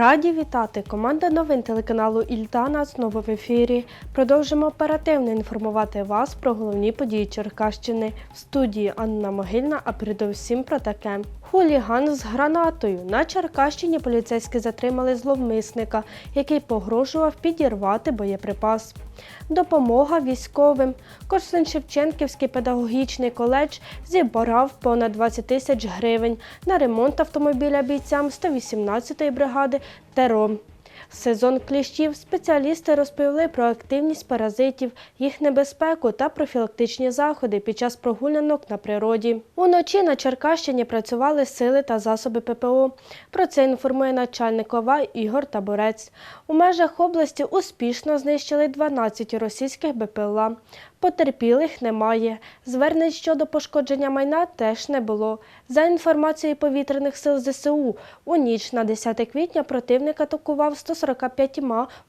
Раді вітати! Команда новин телеканалу Ільтана знову в ефірі. Продовжимо оперативно інформувати вас про головні події Черкащини. В студії Анна Могильна, а передусім про таке. Хуліган з гранатою. На Черкащині поліцейські затримали зловмисника, який погрожував підірвати боєприпас. Допомога військовим. Корсун Шевченківський педагогічний коледж зібрав понад 20 тисяч гривень на ремонт автомобіля бійцям 118-ї бригади ТЕРО. Сезон кліщів спеціалісти розповіли про активність паразитів, їх небезпеку та профілактичні заходи під час прогулянок на природі. Уночі на Черкащині працювали сили та засоби ППО. Про це інформує начальник ОВА Ігор Таборець. У межах області успішно знищили 12 російських БПЛА. Потерпілих немає. Звернень щодо пошкодження майна теж не було. За інформацією повітряних сил ЗСУ, у ніч на 10 квітня противник атакував 145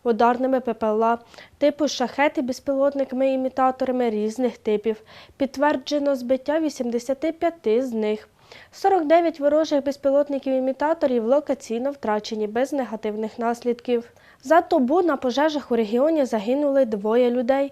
ударними ППЛА типу шахети безпілотниками-імітаторами різних типів. Підтверджено збиття 85 з них. 49 ворожих безпілотників-імітаторів локаційно втрачені без негативних наслідків. За добу на пожежах у регіоні загинули двоє людей.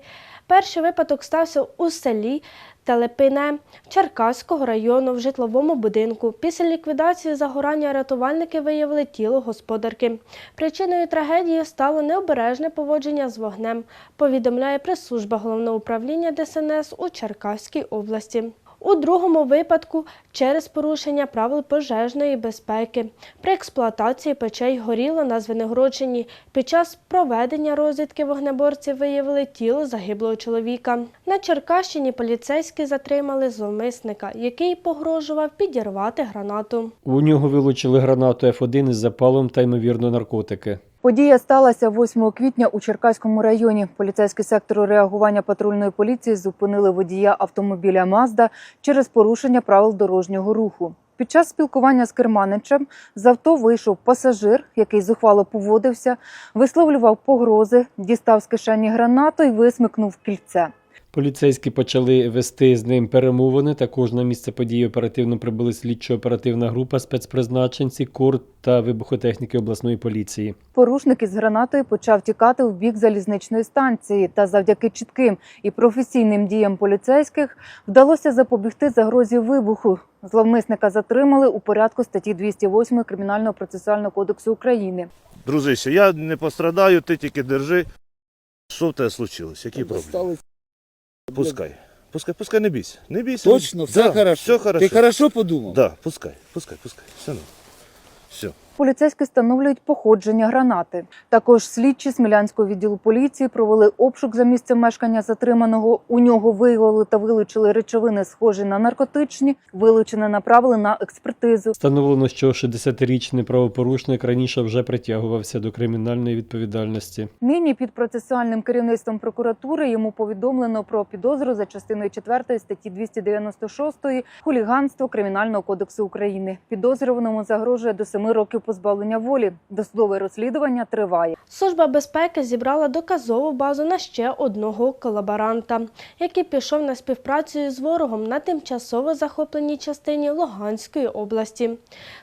Перший випадок стався у селі Телепине Черкаського району в житловому будинку. Після ліквідації загорання рятувальники виявили тіло господарки. Причиною трагедії стало необережне поводження з вогнем, повідомляє прес-служба головного управління ДСНС у Черкаській області. У другому випадку через порушення правил пожежної безпеки. При експлуатації печей горіло на Звенигородчині. Під час проведення розвідки вогнеборці виявили тіло загиблого чоловіка. На Черкащині поліцейські затримали зловмисника, який погрожував підірвати гранату. У нього вилучили гранату F1 із запалом та ймовірно наркотики. Подія сталася 8 квітня у Черкаському районі. Поліцейський сектор реагування патрульної поліції зупинили водія автомобіля Мазда через порушення правил дорожнього руху. Під час спілкування з керманичем з авто вийшов пасажир, який зухвало поводився, висловлював погрози, дістав з кишені гранату і висмикнув кільце. Поліцейські почали вести з ним перемовини. Також на місце події оперативно прибули слідчо-оперативна група спецпризначенці, КУР та вибухотехніки обласної поліції. Порушник із гранатою почав тікати в бік залізничної станції, та завдяки чітким і професійним діям поліцейських вдалося запобігти загрозі вибуху. Зловмисника затримали у порядку статті 208 Кримінального процесуального кодексу України. Дружище, я не пострадаю, ти тільки держи. Що в тебе случилось? Які проблеми? Пускай. Пускай, пускай не бійся. Не бійся. Точно, все да, хорошо. Все хорошо. Ти хорошо подумав? Да, пускай, пускай, пускай. Все, ну. все. Поліцейські встановлюють походження гранати. Також слідчі Смілянського відділу поліції провели обшук за місцем мешкання затриманого. У нього виявили та вилучили речовини, схожі на наркотичні. Вилучене направили на експертизу. Встановлено, що 60-річний правопорушник раніше вже притягувався до кримінальної відповідальності. Нині під процесуальним керівництвом прокуратури йому повідомлено про підозру за частиною 4 статті 296 хуліганство Кримінального кодексу України. Підозрюваному загрожує до 7 років позбавлення волі. Досудове розслідування триває. Служба безпеки зібрала доказову базу на ще одного колаборанта, який пішов на співпрацю з ворогом на тимчасово захопленій частині Луганської області.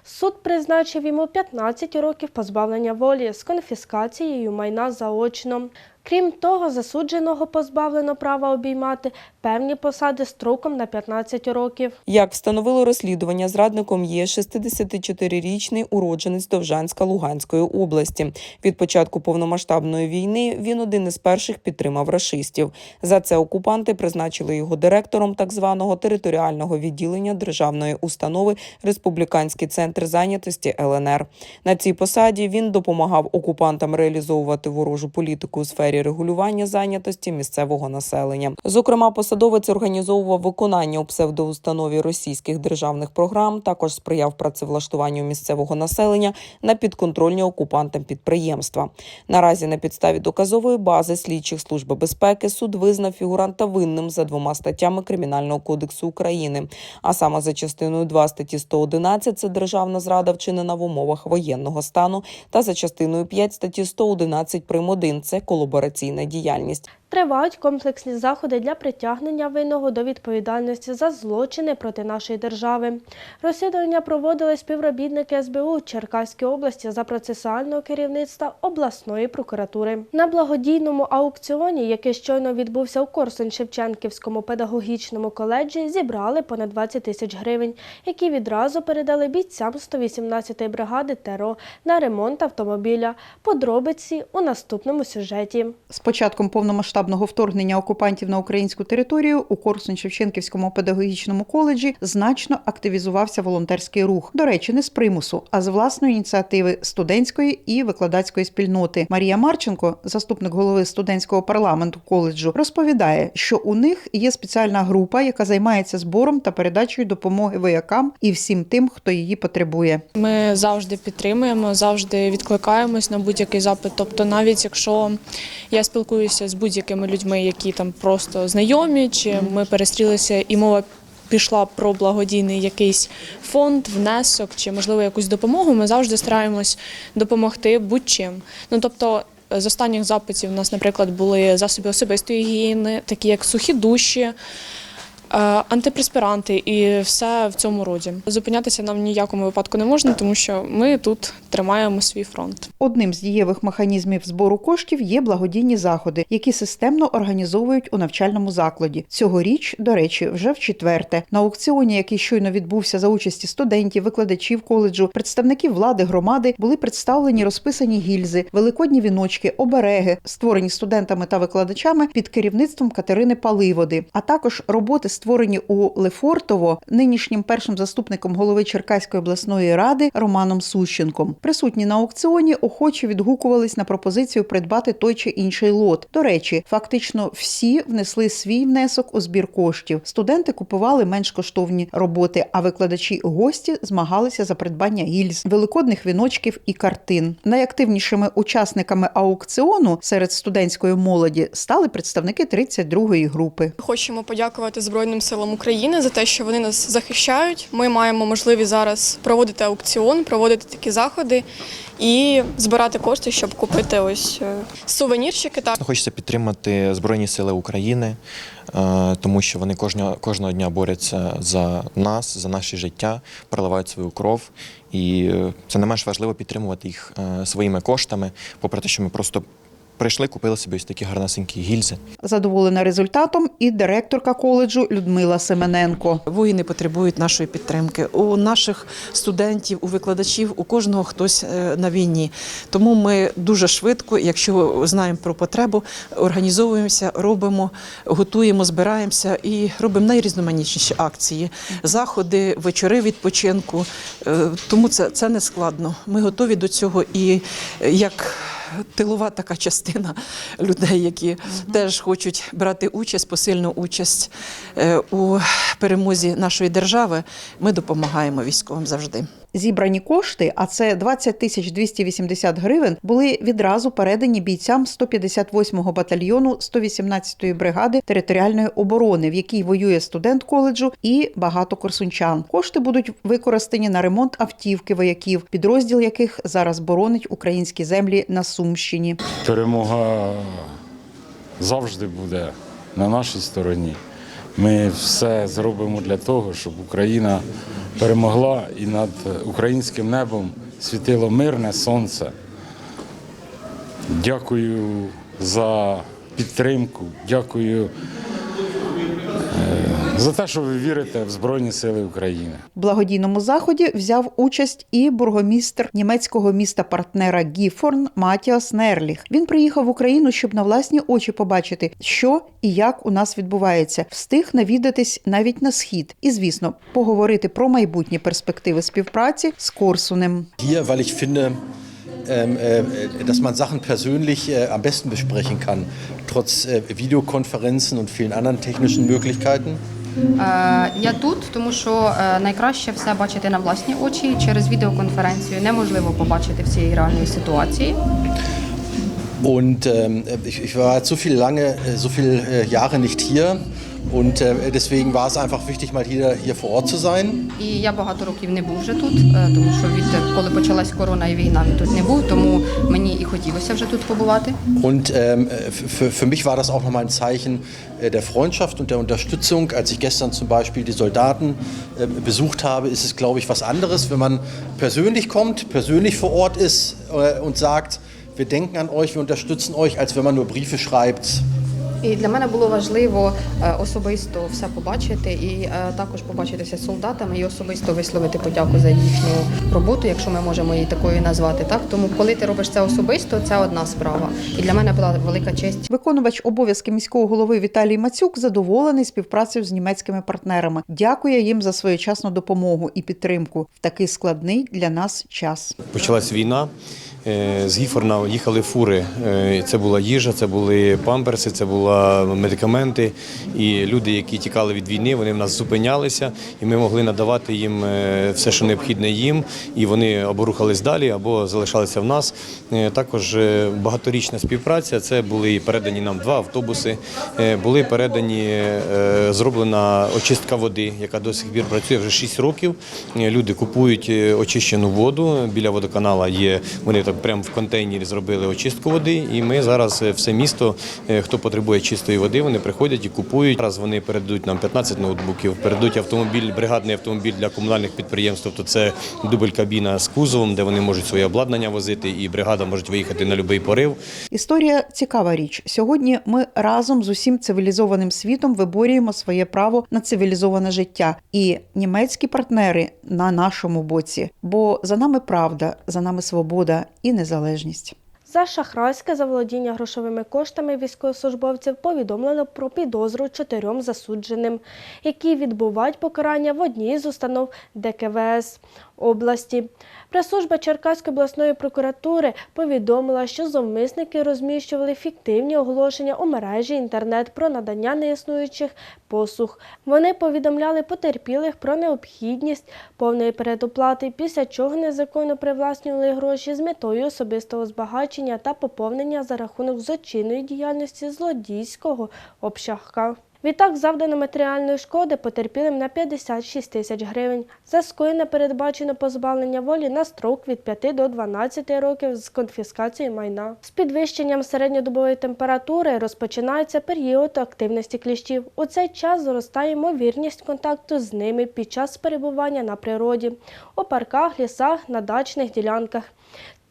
Суд призначив йому 15 років позбавлення волі з конфіскацією майна заочно. Крім того, засудженого позбавлено права обіймати певні посади строком на 15 років. Як встановило розслідування, зрадником є 64-річний уродженець Довжанська Луганської області. Від початку повномасштабної війни він один із перших підтримав рашистів. За це окупанти призначили його директором так званого територіального відділення державної установи Республіканський центр зайнятості ЛНР. На цій посаді він допомагав окупантам реалізовувати ворожу політику у сфері регулювання зайнятості місцевого населення. Зокрема, посадовець організовував виконання у псевдоустанові російських державних програм, також сприяв працевлаштуванню місцевого населення на підконтрольні окупантам підприємства. Наразі на підставі доказової бази слідчих служби безпеки суд визнав фігуранта винним за двома статтями Кримінального кодексу України, а саме за частиною 2 статті 111 – це державна зрада вчинена в умовах воєнного стану, та за частиною 5 статті 111 прим. 1 – це колабораційна діяльність. Тривають комплексні заходи для притягнення винного до відповідальності за злочини проти нашої держави. Розслідування проводили співробітники СБУ Черкаської області за процесуального керівництва обласної прокуратури. На благодійному аукціоні, який щойно відбувся у Корсунь-Шевченківському педагогічному коледжі, зібрали понад 20 тисяч гривень, які відразу передали бійцям 118-ї бригади ТРО на ремонт автомобіля. Подробиці у наступному сюжеті. З початком повномасштабного вторгнення окупантів на українську територію у Корсунь-Шевченківському педагогічному коледжі значно активізувався волонтерський рух. До речі, не з примусу, а з власної ініціативи студентської і викладацької спільноти. Марія Марченко, заступник голови студентського парламенту коледжу, розповідає, що у них є спеціальна група, яка займається збором та передачею допомоги воякам і всім тим, хто її потребує. Ми завжди підтримуємо, завжди відкликаємось на будь-який запит. Тобто, навіть якщо я спілкуюся з будь-якими людьми, які там просто знайомі, чи ми перестрілися, і мова пішла про благодійний якийсь фонд, внесок чи можливо якусь допомогу, ми завжди стараємось допомогти будь-чим. Ну тобто. З останніх запитів у нас, наприклад, були засоби особистої гігієни, такі як сухі душі, антипреспіранти і все в цьому роді. Зупинятися нам ніякому випадку не можна, тому що ми тут тримаємо свій фронт. Одним з дієвих механізмів збору коштів є благодійні заходи, які системно організовують у навчальному закладі. Цьогоріч, до речі, вже в четверте. На аукціоні, який щойно відбувся за участі студентів, викладачів коледжу, представників влади громади, були представлені розписані гільзи, великодні віночки, обереги, створені студентами та викладачами під керівництвом Катерини Паливоди, а також роботи, створені у Лефортово нинішнім першим заступником голови Черкаської обласної ради Романом Сущенком. Присутні на аукціоні охоче відгукувались на пропозицію придбати той чи інший лот. До речі, фактично всі внесли свій внесок у збір коштів. Студенти купували менш коштовні роботи, а викладачі гості змагалися за придбання гільз, великодних віночків і картин. Найактивнішими учасниками аукціону серед студентської молоді стали представники 32-ї групи. Хочемо подякувати Збройним силам України за те, що вони нас захищають. Ми маємо можливість зараз проводити аукціон, проводити такі заходи і збирати кошти, щоб купити ось е, сувенірчики. Так Хочеться підтримати Збройні Сили України, е, тому що вони кожного, кожного дня борються за нас, за наше життя, проливають свою кров. І е, це не менш важливо підтримувати їх своїми коштами, попри те, що ми просто прийшли, купили собі ось такі гарнесенькі гільзи. Задоволена результатом і директорка коледжу Людмила Семененко. Воїни потребують нашої підтримки. У наших студентів, у викладачів, у кожного хтось е, на війні. Тому ми дуже швидко, якщо знаємо про потребу, організовуємося, робимо, готуємо, збираємося і робимо найрізноманітніші акції, заходи, вечори відпочинку. Е, Тому це, це не складно. Ми готові до цього і е, як. Тилова така частина людей, які теж хочуть брати участь, посильну участь е, у перемозі нашої держави. Ми допомагаємо військовим завжди. Зібрані кошти, а це 20 тисяч 280 гривень, були відразу передані бійцям 158-го батальйону 118-ї бригади територіальної оборони, в якій воює студент коледжу і багато корсунчан. Кошти будуть використані на ремонт автівки вояків, підрозділ яких зараз боронить українські землі на Сумщині. перемога завжди буде на нашій стороні. Ми все зробимо для того, щоб Україна перемогла і над українським небом світило мирне сонце. Дякую за підтримку, дякую за те, що ви вірите в Збройні Сили України. В благодійному заході взяв участь і бургомістр німецького міста партнера Гіфорн Матіас Нерліх. Він приїхав в Україну, щоб на власні очі побачити, що і як у нас відбувається. Встиг навідатись навіть на схід, і звісно, поговорити про майбутні перспективи співпраці з Корсунем. hier, weil ich finde, ähm, äh, dass man Sachen persönlich äh, am besten besprechen kann, trotz äh, Videokonferenzen und vielen anderen technischen Möglichkeiten. Е, Я тут, тому що е, найкраще все бачити на власні очі. Через відеоконференцію неможливо побачити всієї реальної ситуації. Und ähm, ich, ich war zu viel lange, äh, so viele äh, Jahre nicht hier Und äh, deswegen war es einfach wichtig, mal hier, hier vor Ort zu sein. І я багато років не був вже тут, е, тому що від коли почалась корона і війна, він тут не був, тому мені і хотілося вже тут побувати. Und ähm, für, für mich war das auch nochmal ein Zeichen äh, der Freundschaft und der Unterstützung. Als ich gestern zum Beispiel die Soldaten äh, besucht habe, ist es, glaube ich, was anderes, wenn man persönlich kommt, persönlich vor Ort ist äh, und sagt, wir denken an euch, wir unterstützen euch, als wenn man nur Briefe schreibt. І для мене було важливо е, особисто все побачити і е, також побачитися з солдатами і особисто висловити подяку за їхню роботу, якщо ми можемо її такою назвати. Так тому, коли ти робиш це особисто, це одна справа. І для мене була велика честь Виконувач обов'язки міського голови Віталій Мацюк задоволений співпрацею з німецькими партнерами. Дякує їм за своєчасну допомогу і підтримку в такий складний для нас час. Почалась війна. Е, З Гіфорна їхали фури. Е, Це була їжа, це були памперси, це були медикаменти. І люди, які тікали від війни, вони в нас зупинялися, і ми могли надавати їм е, все, що необхідне їм. І вони або рухались далі, або залишалися в нас. Також багаторічна співпраця. Це були передані нам два автобуси. Були передані зроблена очистка води, яка до сих пір працює вже 6 років. Люди купують очищену воду. Біля водоканала є. Вони так прямо в контейнері зробили очистку води. І ми зараз е, все місто, е, хто потребує чистої води, вони приходять і купують. Зараз вони передадуть нам 15 ноутбуків, передадуть автомобіль, бригадний автомобіль для комунальних підприємств. Тобто це дубль кабіна з кузовом, де вони можуть своє обладнання возити, і бригада може виїхати на будь-який порив. Історія цікава річ. Сьогодні ми разом з усім цивілізованим світом виборюємо своє право на цивілізоване життя. І німецькі партнери на нашому боці. Бо за нами правда, за нами свобода і незалежність. За шахрайське заволодіння грошовими коштами військовослужбовців повідомлено про підозру чотирьом засудженим, які відбувають покарання в одній з установ ДКВС області. Прес-служба Черкаської обласної прокуратури повідомила, що зловмисники розміщували фіктивні оголошення у мережі інтернет про надання неіснуючих послуг. Вони повідомляли потерпілих про необхідність повної передоплати, після чого незаконно привласнювали гроші з метою особистого збагачення та поповнення за рахунок злочинної діяльності злодійського общака. Відтак завдано матеріальної шкоди потерпілим на 56 тисяч гривень. За скоєне передбачено позбавлення волі на строк від 5 до 12 років з конфіскацією майна. З підвищенням середньодобової температури розпочинається період активності кліщів. У цей час зростає ймовірність контакту з ними під час перебування на природі, у парках, лісах, на дачних ділянках.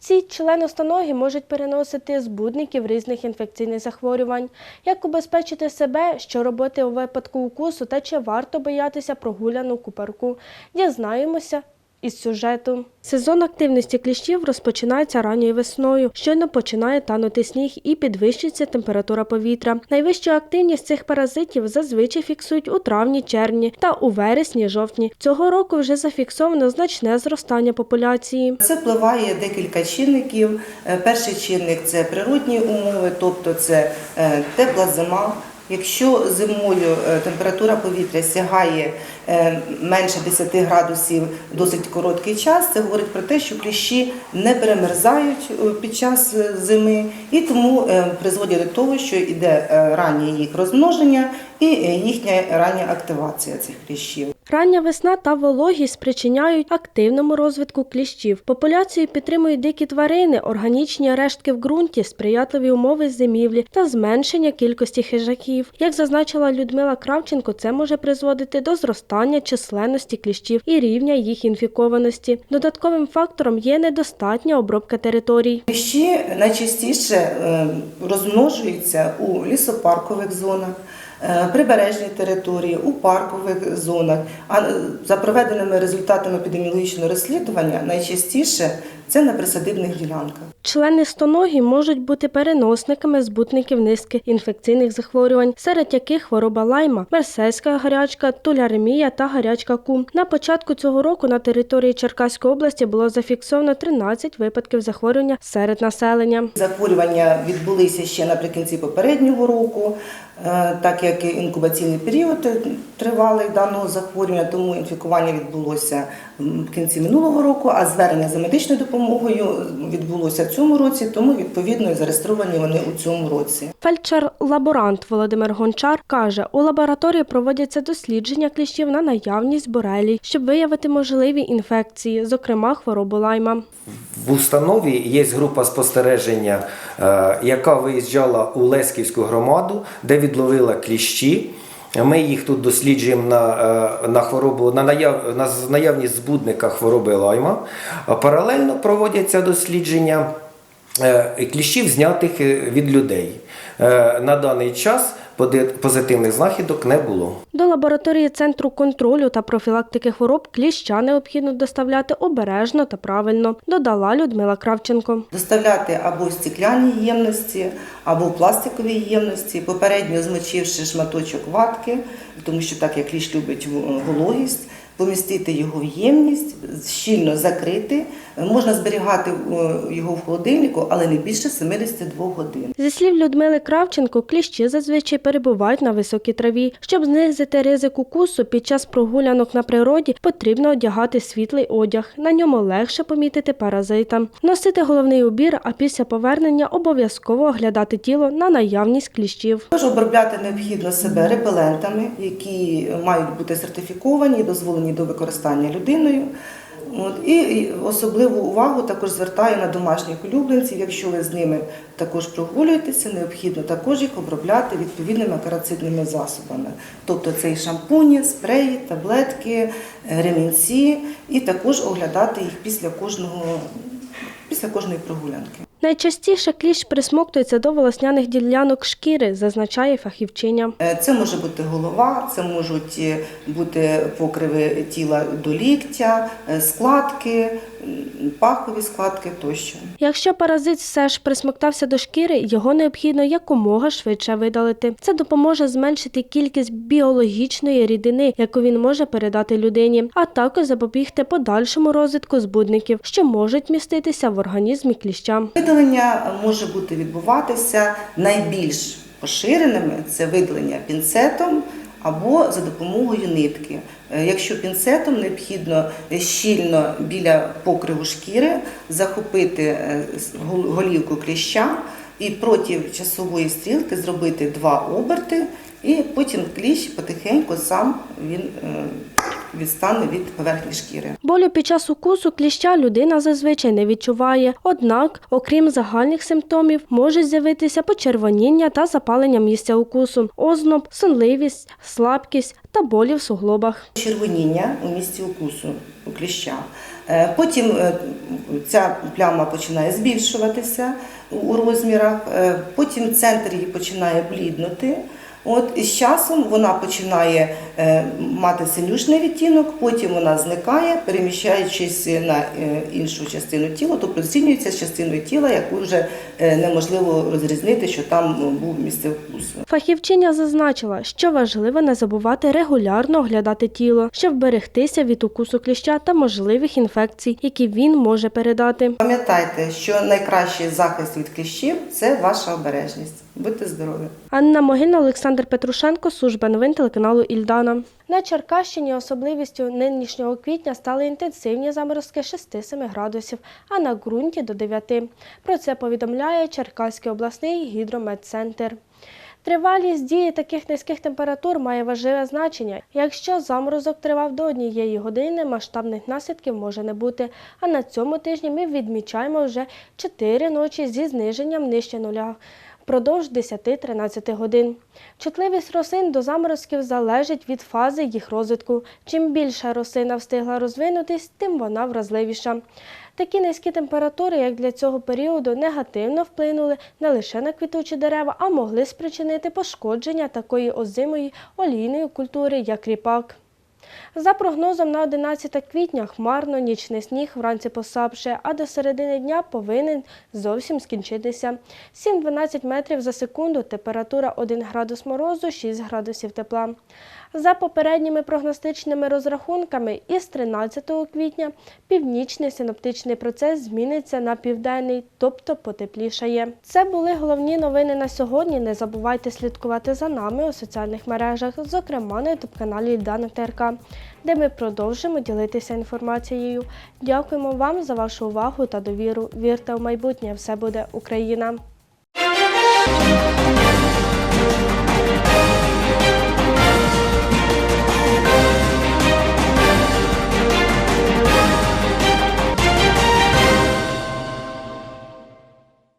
Ці членостоногі можуть переносити збудників різних інфекційних захворювань. Як убезпечити себе, що робити у випадку укусу та чи варто боятися прогуляну куперку? Дізнаємося із сюжету. Сезон активності кліщів розпочинається ранньою весною. Щойно починає танути сніг і підвищується температура повітря. Найвищу активність цих паразитів зазвичай фіксують у травні-червні та у вересні-жовтні. Цього року вже зафіксовано значне зростання популяції. Це впливає декілька чинників. Е, Перший чинник це природні умови, тобто це е, тепла зима. Якщо зимою е, температура повітря сягає е, менше 10 градусів досить короткий час, це говорить про те, що кліщі не перемерзають е, під час зими і тому призводять до того, що йде раннє їх розмноження і їхня рання активація цих кліщів. Рання весна та вологість спричиняють активному розвитку кліщів. Популяцію підтримують дикі тварини, органічні рештки в ґрунті, сприятливі умови зимівлі та зменшення кількості хижаків. Як зазначила Людмила Кравченко, це може призводити до зростання численності кліщів і рівня їх інфікованості. Додатковим фактором є недостатня обробка територій. Кліщі найчастіше е, розмножуються у лісопаркових зонах, прибережній території, у паркових зонах. А е, за проведеними результатами епідеміологічного розслідування найчастіше це на присадибних ділянках. Члени стоногі можуть бути переносниками збутників низки інфекційних захворювань, серед яких хвороба лайма, мерсейська гарячка, туляремія та гарячка кум. На початку цього року на території Черкаської області було зафіксовано 13 випадків захворювання серед населення. Захворювання відбулися ще наприкінці попереднього року, е, так як інкубаційний період тривалий даного захворювання, тому інфікування відбулося в кінці минулого року, а звернення за медичною допомогою відбулося в цьому році, тому відповідно і зареєстровані вони у цьому році. Фельдшер-лаборант Володимир Гончар каже, у лабораторії проводяться дослідження кліщів на наявність борелій, щоб виявити можливі інфекції, зокрема хворобу лайма. В установі є група спостереження, е, яка виїжджала у Лесківську громаду, де відловила кліщі. Ми їх тут досліджуємо на, е, на хворобу на, наяв, на наявність збудника хвороби лайма. Паралельно проводяться дослідження е, кліщів, знятих е, від людей. На даний час позитивних знахідок не було. До лабораторії Центру контролю та профілактики хвороб кліща необхідно доставляти обережно та правильно, додала Людмила Кравченко. Доставляти або в стекляній ємності, або в пластиковій ємності, попередньо змочивши шматочок ватки, тому що так як кліщ любить в- вологість, помістити його в ємність, щільно закрити. Можна зберігати е, його в холодильнику, але не більше 72 годин. Зі слів Людмили Кравченко, кліщі зазвичай перебувають на високій траві. Щоб знизити ризик укусу під час прогулянок на природі, потрібно одягати світлий одяг. На ньому легше помітити паразита. Носити головний убір, а після повернення обов'язково оглядати тіло на наявність кліщів. Також обробляти необхідно себе репелентами, які мають бути сертифіковані і дозволені до використання людиною. От, і особливу увагу також звертаю на домашніх улюбленців. Якщо ви з ними також прогулюєтеся, необхідно також їх обробляти відповідними карацидними засобами. Тобто це і шампуні, спреї, таблетки, ремінці, і також оглядати їх після кожного після кожної прогулянки. Найчастіше кліщ присмоктується до волосняних ділянок шкіри, зазначає фахівчиня. Е, Це може бути голова, це можуть е, бути покриви тіла до ліктя, е, складки, пахові складки тощо. Якщо паразит все ж присмоктався до шкіри, його необхідно якомога швидше видалити. Це допоможе зменшити кількість біологічної рідини, яку він може передати людині, а також запобігти подальшому розвитку збудників, що можуть міститися в організмі кліща. Видалення може бути відбуватися найбільш поширеними це видалення пінцетом або за допомогою нитки. Е, Якщо пінцетом необхідно щільно біля покриву шкіри захопити е, голівку кліща і проти часової стрілки зробити два оберти, і потім кліщ потихеньку сам він е, відстане від поверхні шкіри. Болю під час укусу кліща людина зазвичай не відчуває. Однак, окрім загальних симптомів, можуть з'явитися почервоніння та запалення місця укусу, озноб, сонливість, слабкість та болі в суглобах. червоніння у місці укусу у кліща. Е, Потім е, ця пляма починає збільшуватися у- у розмірах, е, потім центр її починає бліднути. От і з часом вона починає е, мати синюшний відтінок, потім вона зникає, переміщаючись на е, іншу частину тіла, тобто зцінюється з частиною тіла, яку вже е, неможливо розрізнити, що там ну, був місце укусу. Фахівчиня зазначила, що важливо не забувати регулярно оглядати тіло, щоб берегтися від укусу кліща та можливих інфекцій, які він може передати. Пам'ятайте, що найкращий захист від кліщів це ваша обережність. Будьте здорові! Анна Могильна, Олександр Петрушенко, служба новин телеканалу Ільдана. На Черкащині особливістю нинішнього квітня стали інтенсивні заморозки 6-7 градусів, а на ґрунті до 9. Про це повідомляє Черкаський обласний гідрометцентр. Тривалість дії таких низьких температур має важливе значення. Якщо заморозок тривав до однієї години, масштабних наслідків може не бути. А на цьому тижні ми відмічаємо вже 4 ночі зі зниженням нижче нуля впродовж 10-13 годин. Чутливість рослин до заморозків залежить від фази їх розвитку. Чим більше рослина встигла розвинутись, тим вона вразливіша. Такі низькі температури, як для цього періоду, негативно вплинули не лише на квітучі дерева, а могли спричинити пошкодження такої озимої олійної культури, як ріпак. За прогнозом на 11 квітня хмарно, нічний сніг вранці посапше, а до середини дня повинен зовсім скінчитися. 7-12 метрів за секунду, температура 1 градус морозу, 6 градусів тепла. За попередніми прогностичними розрахунками, із 13 квітня північний синоптичний процес зміниться на південний, тобто потеплішає. Це були головні новини на сьогодні. Не забувайте слідкувати за нами у соціальних мережах, зокрема на ютуб каналі Ільдана ТРК. де ми продовжимо ділитися інформацією. Дякуємо вам за вашу увагу та довіру. Вірте в майбутнє, все буде Україна!